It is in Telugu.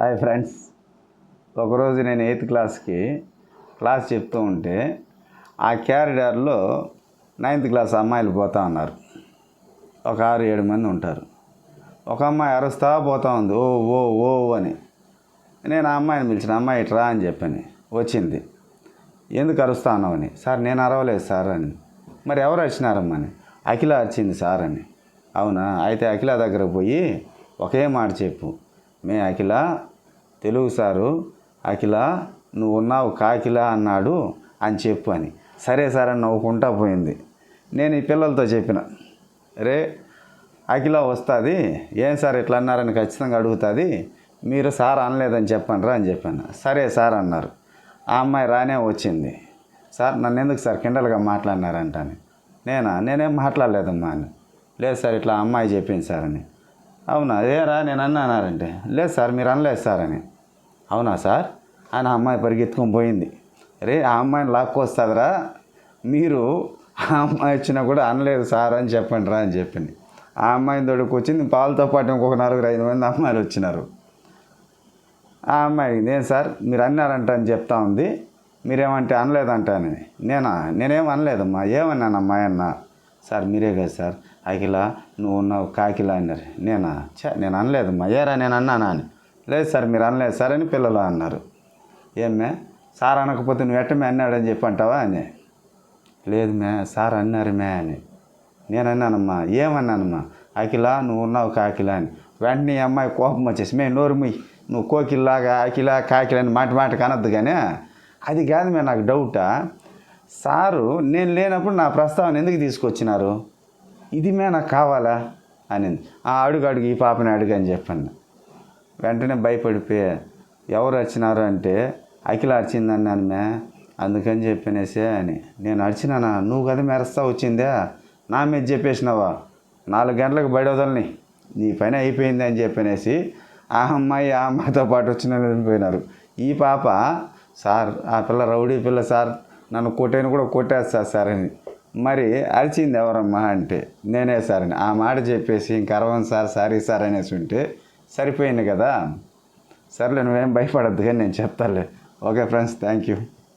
Hi friends. ఒకరోజు నేను ఎయిత్ క్లాస్కి క్లాస్ చెప్తూ ఉంటే ఆ క్యారిడార్లో నైన్త్ క్లాస్ అమ్మాయిలు పోతా ఉన్నారు. ఒక ఆరు ఏడు మంది ఉంటారు. ఒక అమ్మాయి అరుస్తా పోతా ఉంది. ఓ ఓ ఓ అని. నేను ఆ అమ్మాయిని పిలిచిన అమ్మాయి ఇట్రా అని చెప్పాను వచ్చింది. ఎందుకు అరుస్తా ఉన్నావని సార్ నేను అరవలేదు సార్ అని. మరి ఎవరు వచ్చినారమ్మా అని. అఖిల వచ్చింది సార్ అని. అవునా? అయితే అఖిల దగ్గర పోయి ఒకే మాట చెప్పు. మే అఖిల తెలుగు సారు అఖిల నువ్వు ఉన్నావు కాకిల అన్నాడు అని చెప్పు అని. సరే సార్ అని నవ్వుకుంటా పోయింది. నేను ఈ పిల్లలతో చెప్పిన రే అఖిల వస్తుంది. ఏం సార్ ఇట్లా అన్నారని ఖచ్చితంగా అడుగుతుంది. మీరు సార్ అనలేదని చెప్పండి రా అని చెప్పాను. సరే సార్ అన్నారు. ఆ అమ్మాయి రానే వచ్చింది. సార్ నన్ను ఎందుకు సార్ కిండలుగా మాట్లాడినారంటని నేనా? నేనేం మాట్లాడలేదమ్మా అని. లేదు సార్ ఇట్లా అమ్మాయి చెప్పింది సార్ అని. అవునా? ఏరా నేను అన్నానారంటే లేదు సార్ మీరు అనలేదు సార్ అని. అవునా సార్? అని ఆ అమ్మాయి పరిగెత్తుకొని పోయింది. రే ఆ అమ్మాయిని లాక్కొస్తుందిరా. మీరు ఆ అమ్మాయి వచ్చినా కూడా అనలేదు సార్ అని చెప్పండి రా అని చెప్పింది. ఆ అమ్మాయిని దొడుకు వచ్చింది పాలతో పాటు ఇంకొక నలుగురు ఐదు మంది అమ్మాయిలు వచ్చినారు. ఆ అమ్మాయి నేను సార్? మీరు అన్నారంట అని చెప్తా ఉంది. మీరేమంటే అనలేదంట అని. నేనా? నేనేం అనలేదమ్మా. ఏమన్నానమ్మా అన్న? సార్ మీరే కదా సార్. అఖిల నువ్వు ఉన్నావు కాకిలా అన్నారు. నేనా? చ నేను అనలేదు. మయ్యారా నేను అన్నానా అని. లేదు సార్ మీరు అనలేదు సార్ అని పిల్లలు అన్నారు. ఏమే సార్ అనకపోతే నువ్వు ఎట్టమే అన్నాడని చెప్పి అంటావా అని. లేదు మే సార్ అన్నారు మే అని. నేను అన్నానమ్మా. ఏమన్నానమ్మా? అఖిల నువ్వు ఉన్నావు కాకిలా అని. వెంటనే అమ్మాయి కోపం వచ్చేసి మే నోరు నువ్వు కోకిల్లాగా అఖిల కాకిల అని మాట మాట కనద్దు కానీ అది కాదు మే నాకు డౌటా. సారు నేను లేనప్పుడు నా ప్రస్తావన ఎందుకు తీసుకొచ్చినారు? ఇది మే నాకు కావాలా? అనింది. ఆ అడుగు అడుగు ఈ పాపని అడుగు అని చెప్పాను వెంటనే భయపడిపోయా ఎవరు వచ్చినారు అంటే అఖిల అరిచిందన్నాను మే అందుకని చెప్పినేసే అని. నేను అరిచినానా? నువ్వు కదా మెరస్తా వచ్చిందే? నా మీద చెప్పేసినావా? నాలుగు గంటలకు బయట వదలని. నీ పని అయిపోయింది అని చెప్పనేసి ఆ అమ్మాయి ఆ అమ్మాయితో పాటు వచ్చిన వెళ్ళిపోయినారు ఈ పాప సార్ ఆ పిల్ల రౌడీ పిల్ల సార్. నన్ను కొట్టేను కూడా కొట్టేస్తా సార్ అని. మరి అరిచింది ఎవరమ్మా అంటే నేనే సార్ అని ఆ మాట చెప్పేసి ఇంక అరవన్ సార్ సారీ సార్ అనేసి ఉంటే సరిపోయింది కదా. సర్లే నువ్వేం భయపడద్దు కానీ నేను చెప్తాలే ఓకే ఫ్రెండ్స్ థ్యాంక్ యూ